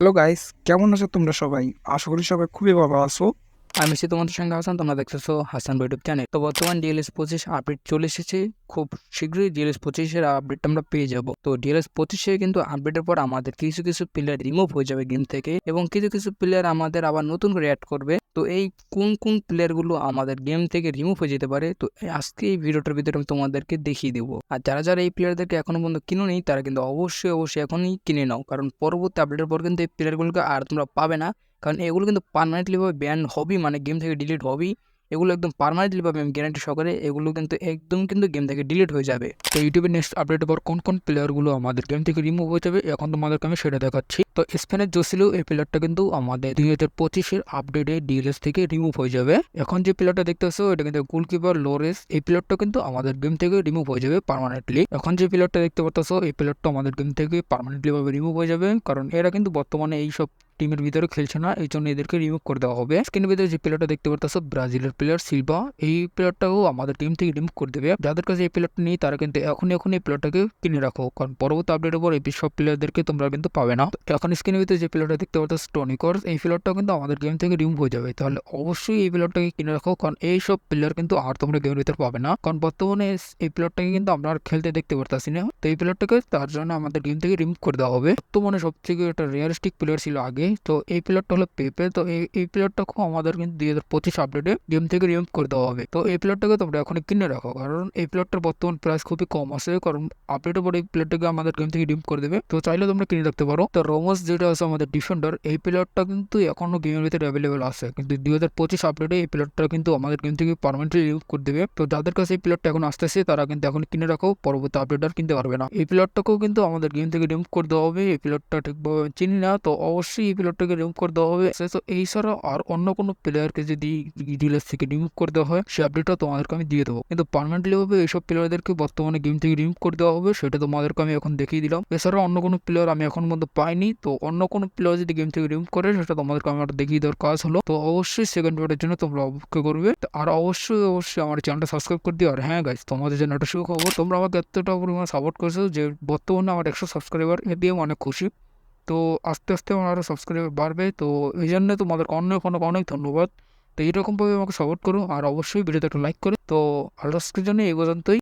Hello guys কেমন আছো তোমরা সবাই? আশা করি সবাই খুবই ভালো আছো। আমি সে তোমাদের সঙ্গে আসান তোমরা দেখতেছো হাসান ইউটিউব চ্যানেল তো বর্তমান ডিএলএস পঁচিশ আপডেট চলে এসেছে। খুব শীঘ্রই ডিএলএস পঁচিশের আপডেট আমরা পেয়ে যাব। তো ডিএলএস পঁচিশে কিন্তু আপডেটের পর আমাদের কিছু কিছু প্লেয়ার রিমুভ হয়ে যাবে গেম থেকে এবং কিছু কিছু প্লেয়ার আমাদের আবার নতুন করে অ্যাড করবে। তো এই কোন কোন প্লেয়ারগুলো আমাদের গেম থেকে রিমুভ হয়ে যেতে পারে, তো আজকে এই ভিডিওটার ভিতরে আমি তোমাদেরকে দেখিয়ে দেবো। আর যারা যারা এই প্লেয়ারদেরকে এখনও পর্যন্ত কিনো নেই, তারা কিন্তু অবশ্যই অবশ্যই এখনই কিনে নাও। কারণ পরবর্তী আপডেটের পর কিন্তু এই প্লেয়ারগুলোকে আর তোমরা পাবে না। কারণ এগুলো কিন্তু পারমানেন্টলিভাবে ব্যান হবেই মানে গেম থেকে ডিলিট হবেই। এগুলো একদম পারমানেন্টলিভাবে আমি গ্যারান্টি সহকারে এগুলো কিন্তু একদম কিন্তু গেম থেকে ডিলিট হয়ে যাবে। তো ইউটিউবের নেক্সট আপডেট পর কোন কোন প্লেয়ারগুলো আমাদের গেম থেকে রিমুভ হয়ে যাবে, এখন তোমাদেরকে আমি সেটা দেখাচ্ছি। তো স্পেনের জসিলো এই প্লেয়ারটা কিন্তু আমাদের দুই হাজার পঁচিশের আপডেটে ডিএলএস থেকে রিমুভ হয়ে যাবে। এখন যে প্লেয়ারটা দেখতেছো এটা কিন্তু গোলকিপার লোরেস এই প্লেয়ারটা কিন্তু আমাদের গেম থেকে রিমুভ হয়ে যাবে পার্মানেন্টলি এখন যে প্লেয়ারটা দেখতে পাচ্ছ, এই প্লেয়ারটা আমাদের গেম থেকে পার্মানেন্টলি ভাবে রিমুভ হয়ে যাবে, কারণ এরা কিন্তু বর্তমানে এই সব টিমের ভিতরে খেলছে না এই জন্য এদেরকে রিমুভ করে দেওয়া হবে। স্ক্রিনের ভিতরে যে প্লেয়ারটা দেখতে পাচ্ছ ব্রাজিলের প্লেয়ার সিলভা, এই প্লেয়ারটাও আমাদের টিম থেকে রিমুভ করে দেবে। যাদের কাছে এই প্লেয়ারটা নেই, তারা কিন্তু এখন এখন এই প্লেয়ারটাকে কিনে রাখো, কারণ পরবর্তী আপডেটের পর এই সব প্লেয়ারদেরকে তোমরা কিন্তু পাবে না। এখন স্ক্রিনের ভিতরে যে প্লেয়ারটা দেখতে পাচ্ছ টনিকর্স এই প্লেয়ারটাও কিন্তু আমাদের গেম থেকে রিমুভ হয়ে যাবে। তাহলে অবশ্যই এই প্লেয়ারটাকে কিনে রাখো, কারণ এই সব প্লেয়ার কিন্তু আর তোমরা গেমের ভিতরে পাবে না। কারণ বর্তমানে এই প্লেয়ারটাকে কিন্তু আমরা আর খেলতে দেখতে পারতাছি না। তো এই প্লেয়ারটাকে তার জন্য আমাদের গেম থেকে রিমুভ করে দেওয়া হবে। বর্তমানে সবথেকে একটা রিয়ালিস্টিক প্লেয়ার ছিল আগে তো এই প্লেয়ারটা হলো পেপে তো এই এই প্লেয়ারটাকেও আমাদের কিন্তু দুই হাজার পঁচিশ আপডেটে গেম থেকে রিমুভ করে দেওয়া হবে তো এই প্লেয়ারটাকে তোমরা এখন কিনে রাখো কারণ এই প্লেয়ারটার বর্তমান প্রাইস খুবই কম আছে কারণ আপডেটের পরে এই প্লেয়ারটাকে আমাদের গেম থেকে রিমুভ করে দেবে তো চাইলে তোমরা কিনে রাখতে পারো তো রোমস যেটা আছে আমাদের ডিফেন্ডার এই প্লেয়ারটা কিন্তু এখনও গেমের ভিতরে অ্যাভেলেবেল আছে কিন্তু দুই হাজার পঁচিশ আপডেটে এই প্লেয়ারটা কিন্তু আমাদের গেম থেকে পারমানেন্টলি রিমুভ করে দেবে তো যাদের কাছে এই প্লেয়ারটা এখন আসতেছে তারা কিন্তু এখন কিনে রাখো পরবর্তী আপডেট আর কিনতে পারবে না এই প্লেয়ারটাকেও কিন্তু আমাদের গেম থেকে রিমুভ করে দেওয়া হবে এই প্লেয়ারটা ঠিকভাবে চিনি না তো অবশ্যই প্লেয়ারটাকে রিমুভ করে দেওয়া হবে। তো এই ছাড়া আর অন্য কোনো প্লেয়ারকে যদি ডিলার থেকে রিমুভ করে দেওয়া হয় সেই আপডেটটা তোমাদেরকে আমি দিয়ে দেবো। কিন্তু পারমানেন্টলি ভাবে এইসব প্লেয়ারদেরকে বর্তমানে গেম থেকে রিমুভ করে দেওয়া হবে, সেটা তোমাদেরকে আমি এখন দেখিয়ে দিলাম। এছাড়া অন্য কোনো প্লেয়ার আমি এখন মধ্যে পাইনি, তো অন্য কোনো প্লেয়ার যদি গেম থেকে রিমুভ করে, সেটা তোমাদেরকে আমার দেখিয়ে দেওয়ার কাজ হলো। তো অবশ্যই সেকেন্ড পার্টের জন্য তোমরা অপেক্ষা করবে। আর অবশ্যই অবশ্যই আমার চ্যানেলটা সাবস্ক্রাইব করে দিও। আর হ্যাঁ গাইজ তোমাদের জন্য একটা সুখবর তোমরা আমাকে এতটা পরিমাণ সাপোর্ট করেছ যে বর্তমানে আমার একশো সাবস্ক্রাইবার এ দিয়ে অনেক খুশি। তো আস্তে আস্তে আমার আরও সাবস্ক্রাইবার বাড়বে। তো এই জন্য তোমাদের অন্য কোনো অনেক ধন্যবাদ। তো এইরকমভাবে আমাকে সাপোর্ট করো। আর অবশ্যই ভিডিওতে একটা লাইক করো। তো আজকের জন্য এই পর্যন্তই।